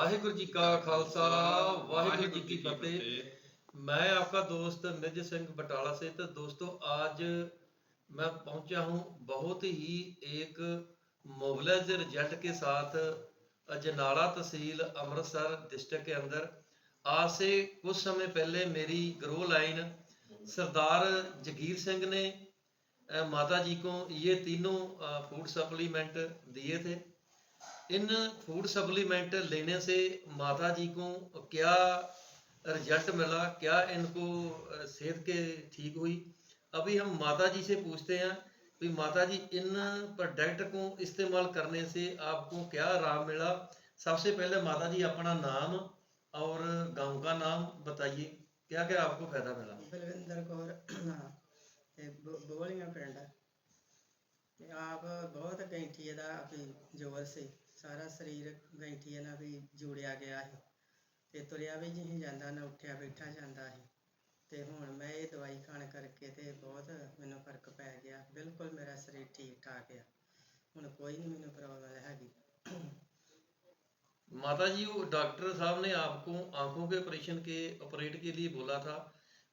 ਵਾਹਿਗੁਰੂ ਜੀ ਕਾ ਖਾਲਸਾ ਵਾਹਿਗੁਰੂ ਜੀ ਕੀ फतेह मैं आपका दोस्त निज सिंह बटाला से तो दोस्तों आज मैं पहुंचा हूं बहुत ही एक मोबलाइज रिजल्ट के साथ अजनाला तहसील अमृतसर डिस्ट्रिक्ट के अंदर आज से कुछ समय पहले मेरी ग्रो लाइन सरदार जगीर सिंह ने अ, माता जी को ये तीनों फूड सप्लीमेंट दिए थे इन फूड सप्लीमेंट लेने से माता जी को क्या रिजल्ट मिला क्या इनको सेहत के ठीक हुई अभी हम माता जी से पूछते हैं कि माता जी इन प्रोडक्ट को इस्तेमाल करने से आपको क्या आराम मिला सबसे पहले माता जी अपना नाम और गांव का नाम बताइए क्या क्या आपको फायदा मिला बलविंदर कौर बोलिंग आप बहुत कैंठी जोर से ਬਹੁਤ ਗੈਂਠੀਏ ਦਾ ਵੀ ਜ਼ੋਰ ਸੀ ਸਾਰਾ ਸਰੀਰ ਗੈਂਠੀਏ ਨਾਲ ਵੀ ਜੁੜਿਆ ਗਿਆ ਸੀ ਤੇ ਤੁਰਿਆ ਵੀ ਨਹੀਂ ਜਾਂਦਾ ਨਾ ਉੱਠਿਆ ਬੈਠਾ ਜਾਂਦਾ ਸੀ ਤੇ ਹੁਣ ਮੈਂ ਇਹ ਦਵਾਈ ਖਾਣ ਕਰਕੇ ਤੇ ਬਹੁਤ ਮੈਨੂੰ ਫਰਕ ਪੈ ਗਿਆ ਬਿਲਕੁਲ ਮੇਰਾ ਸਰੀਰ ਠੀਕ ਠਾਕ ਆ ਹੁਣ ਕੋਈ ਨਹੀਂ ਮੈਨੂੰ ਪ੍ਰੋਬਲਮ ਹੈਗੀ माता जी वो डॉक्टर साहब ने आपको आंखों के ऑपरेशन के ऑपरेट के लिए बोला था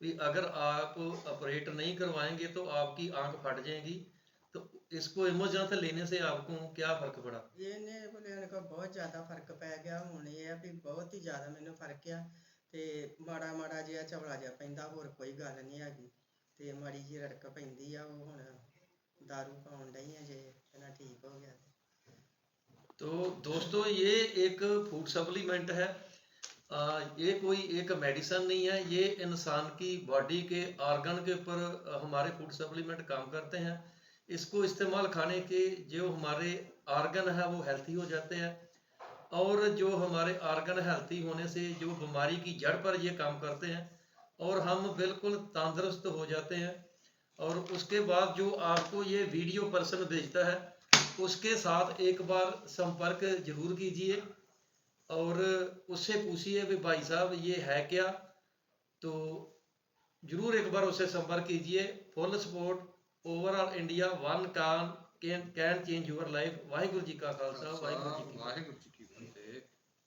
कि अगर आप ऑपरेट नहीं करवाएंगे तो आपकी आंख फट जाएगी तो इसको इमोजंथ लेने से आपको क्या फर्क पड़ा ਇਹਨੇ ਬੋਲੇ ਕੋ ਬਹੁਤ ਜ਼ਿਆਦਾ ਫਰਕ ਪੈ ਗਿਆ ਹੁਣ ਇਹ ਆ ਵੀ ਬਹੁਤ ਹੀ ਜ਼ਿਆਦਾ ਮੈਨੂੰ ਫਰਕ ਆ ਤੇ ਮਾੜਾ ਮਾੜਾ ਜਿਹਾ ਝਵਲਾ ਜਿਹਾ ਪੈਂਦਾ ਹੋਰ ਕੋਈ ਗੱਲ ਨਹੀਂ ਹੈਗੀ ਤੇ ਮਾੜੀ ਜਿਹੀ ਰੜਕ ਪੈਂਦੀ ਆ ਉਹ ਹੁਣ दारू ਪਾਉਣ ਡਈ ਆ ਜੇ ਇਹਨਾਂ ਠੀਕ ਹੋ ਗਿਆ ਤੇ। तो दोस्तों ये एक फूड सप्लीमेंट है आ, ये कोई एक मेडिसन नहीं है ये इंसान की बॉडी के ऑर्गन के ऊपर अ, हमारे फूड सप्लीमेंट काम करते हैं इसको इस्तेमाल खाने के जो हमारे ऑर्गन है, वो हेल्थी हो जाते हैं। और जो हमारे ऑर्गन हेल्थी होने से जो बीमारी की जड़ पर ये काम करते हैं, और हम बिल्कुल तंदुरुस्त हो जाते हैं। और उसके बाद जो आपको ये वीडियो पर्सन भेजता है, उसके साथ एक बार संपर्क ज़रूर कीजिए। और उससे पूछिए भी, भाई साहब, ये है क्या? तो ज़रूर एक बार उससे संपर्क कीजिए। Full support overall India one ਕਾਨ can change your life Waheguru ji ਕਾ ਖਾਲਸਾ ਵਾਹਿਗੁਰੂ ਜੀ ਕੀ ਫਤਿਹ